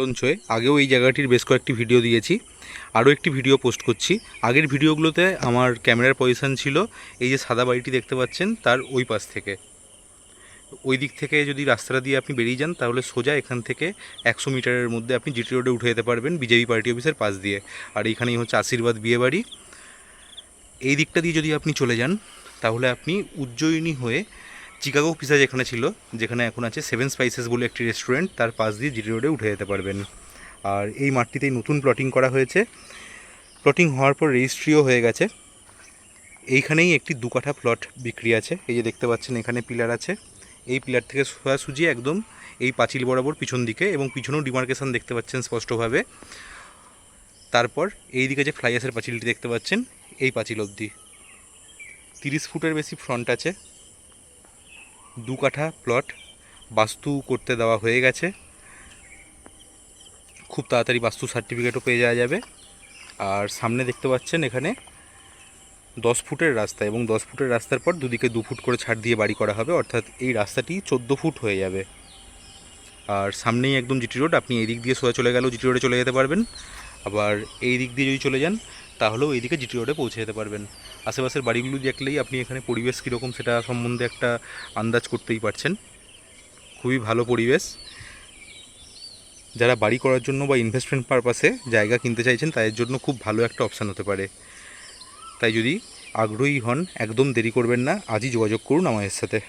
লঞ্চয়ে আগেও এই জায়গাটির বেশ কয়েকটি ভিডিও দিয়েছি, আরও একটি ভিডিও পোস্ট করছি। আগের ভিডিওগুলোতে আমার ক্যামেরার পজিশান ছিল, এই যে সাদা বাড়িটি দেখতে পাচ্ছেন, তার ওই পাশ থেকে। ওই দিক থেকে যদি রাস্তাটা দিয়ে আপনি বেরিয়ে যান, তাহলে সোজা এখান থেকে একশো মিটারের মধ্যে আপনি জিটি রোডে উঠে যেতে পারবেন, বিজেপি পার্টি অফিসের পাশ দিয়ে। আর এইখানেই হচ্ছে আশীর্বাদ বিয়ে বাড়ি। এই দিকটা দিয়ে যদি আপনি চলে যান, তাহলে আপনি উজ্জয়িনী হয়ে চিকাগো পিজা যেখানে ছিল, যেখানে এখন আছে সেভেন স্পাইসেস বলে একটি রেস্টুরেন্ট তার পাশ দিয়ে জিটি রোডে উঠে যেতে পারবেন। আর এই মাঠটিতেই নতুন প্লটিং করা হয়েছে। প্লটিং হওয়ার পর রেজিস্ট্রিও হয়ে গেছে। এইখানেই একটি দু কাঠা প্লট বিক্রি আছে। এই যে দেখতে পাচ্ছেন, এখানে পিলার আছে। এই পিলার থেকে সোজাসুজি একদম এই পাঁচিল বরাবর পিছন দিকে এবং পিছনেও ডিমার্কেশন দেখতে পাচ্ছেন স্পষ্টভাবে। তারপর এই দিকে যে ফ্লাইয়াসের পাঁচিলটি দেখতে পাচ্ছেন, এই পাঁচিল অবধি। তিরিশ ফুটের বেশি ফ্রন্ট আছে। দু কাঠা প্লট বাস্তু করতে দেওয়া হয়ে গেছে। খুব তাড়াতাড়ি বাস্তু সার্টিফিকেটও পেয়ে যাওয়া যাবে। আর সামনে দেখতে পাচ্ছেন এখানে দশ ফুটের রাস্তা এবং দশ ফুটের রাস্তার পর দুদিকে দু ফুট করে ছাড় দিয়ে বাড়ি করা হবে। অর্থাৎ এই রাস্তাটি চোদ্দ ফুট হয়ে যাবে। আর সামনেই একদম জিটি রোড আপনি এই দিক দিয়ে সোজা চলে গেলেও জিটি রোডে চলে যেতে পারবেন। আবার এই দিক দিয়ে যদি চলে যান তাহলেও এই দিকে জিটি রোডে পৌঁছে যেতে পারবেন। আশেপাশের বাড়িগুলো দেখলেই আপনি এখানে পরিবেশ কীরকম সেটা সম্বন্ধে একটা আন্দাজ করতেই পারছেন। খুবই ভালো পরিবেশ। যারা বাড়ি করার জন্য বা ইনভেস্টমেন্ট পারপাসে জায়গা কিনতে চাইছেন, তাদের জন্য খুব ভালো একটা অপশান হতে পারে। তাই যদি আগ্রহী হন, একদম দেরি করবেন না। আজই যোগাযোগ করুন আমাদের সাথে।